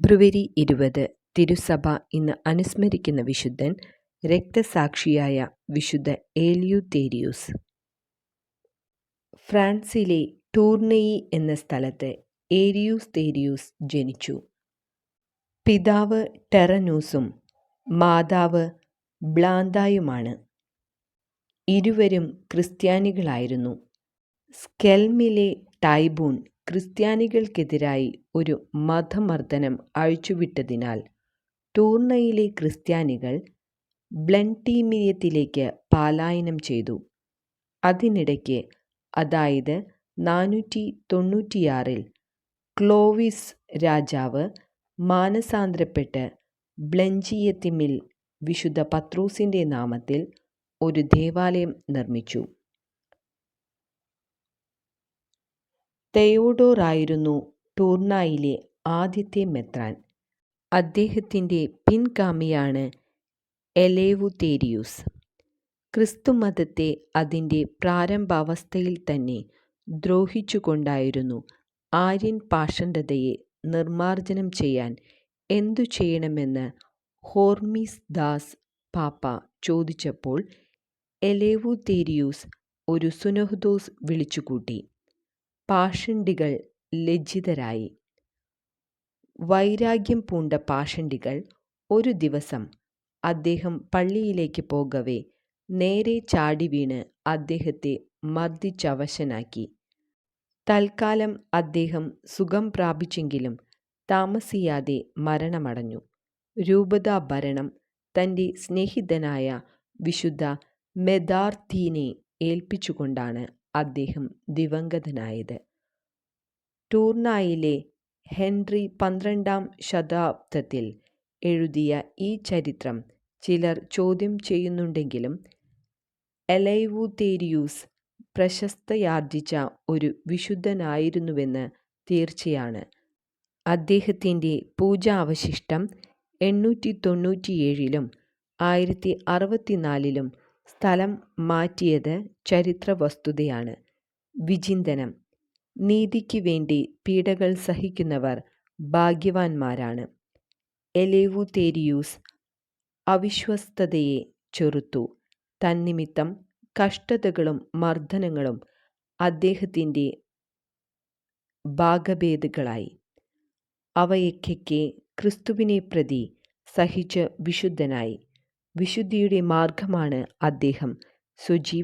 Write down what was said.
ഫെബ്രുവരി ഇരുപത് തിരുസഭ ഇന്ന് അനുസ്മരിക്കുന്ന വിശുദ്ധൻ രക്തസാക്ഷിയായ വിശുദ്ധ ഏലിയുതേരിയൂസ് ഫ്രാൻസിലെ ടൂർണയി എന്ന സ്ഥലത്ത് ഏരിയൂസ് തേരിയൂസ് ജനിച്ചു. പിതാവ് ടെറനൂസും മാതാവ് ബ്ലാന്തായുമാണ്. ഇരുവരും ക്രിസ്ത്യാനികളായിരുന്നു. സ്കെൽമിലെ ടൈബൂൺ ക്രിസ്ത്യാനികൾക്കെതിരായി ഒരു മതമർദ്ദനം അഴിച്ചുവിട്ടതിനാൽ ടൂർണയിലെ ക്രിസ്ത്യാനികൾ ബ്ലൻടീമിയത്തിലേക്ക് പലായനം ചെയ്തു. അതിനിടയ്ക്ക് അതായത് നാനൂറ്റി തൊണ്ണൂറ്റിയാറിൽ ക്ലോവിസ് രാജാവ് മാനസാന്തരപ്പെട്ട് ബ്ലഞ്ചിയത്തിമിൽ വിശുദ്ധ പത്രൂസിന്റെ നാമത്തിൽ ഒരു ദേവാലയം നിർമ്മിച്ചു. തെയോഡോറായിരുന്നു ടൂർണായിലെ ആദ്യത്തെ മെത്രാൻ. അദ്ദേഹത്തിന്റെ പിൻഗാമിയാണ് എലേവുതേരിയൂസ്. ക്രിസ്തുമതത്തെ പ്രാരംഭാവസ്ഥയിൽ തന്നെ ദ്രോഹിച്ചുകൊണ്ടായിരുന്നു ആര്യൻ പാഷണ്ഡതയെ നിർമ്മാർജനം ചെയ്യാൻ എന്തു ചെയ്യണമെന്ന് ഹോർമീസ് ദാസ് പാപ്പ ചോദിച്ചപ്പോൾ എലേവുതേരിയൂസ് ഒരു സുനഹ്ദോസ് വിളിച്ചുകൂട്ടി. പാഷണ്ഡികൾ ലജ്ജിതരായി. വൈരാഗ്യം പൂണ്ട പാഷണ്ഡികൾ ഒരു ദിവസം അദ്ദേഹം പള്ളിയിലേക്ക് പോകവേ നേരെ ചാടി വീണ് അദ്ദേഹത്തെ മർദ്ദിച്ചവശനാക്കി. തൽക്കാലം അദ്ദേഹം സുഖം പ്രാപിച്ചെങ്കിലും താമസിയാതെ മരണമടഞ്ഞു. രൂപതാ ഭരണം തന്റെ സ്നേഹിതനായ വിശുദ്ധ മെദാർത്തീനെ ഏൽപ്പിച്ചുകൊണ്ടാണ് അദ്ദേഹം ദിവംഗതനായത്. ടൂർണായിലെ ഹെൻറി പന്ത്രണ്ടാം ശതാബ്ദത്തിൽ എഴുതിയ ഈ ചരിത്രം ചിലർ ചോദ്യം ചെയ്യുന്നുണ്ടെങ്കിലും എലൈവുതേരിയൂസ് പ്രശസ്തയാർജിച്ച ഒരു വിശുദ്ധനായിരുന്നുവെന്ന് തീർച്ചയാണ്. അദ്ദേഹത്തിന്റെ പൂജാവശിഷ്ടം എണ്ണൂറ്റി തൊണ്ണൂറ്റിയേഴിലും ആയിരത്തി അറുപത്തിനാലിലും സ്ഥലം മാറ്റിയത് ചരിത്ര വസ്തുതയാണ് വിചിന്തനം നീതിക്ക് വേണ്ടി പീഡകൾ സഹിക്കുന്നവർ ഭാഗ്യവാന്മാരാണ്. എലേവുതേരിയൂസ് അവിശ്വസ്തതയെ ചെറുത്തു. തന്നിമിത്തം കഷ്ടതകളും മർദ്ദനങ്ങളും അദ്ദേഹത്തിന്റെ അവയക്കെ ക്രിസ്തുവിനെ പ്രതി സഹിച്ച് വിശുദ്ധനായി. വിശുദ്ധിയുടെ മാർഗമാണ് അദ്ദേഹം. സ്വജീവിതം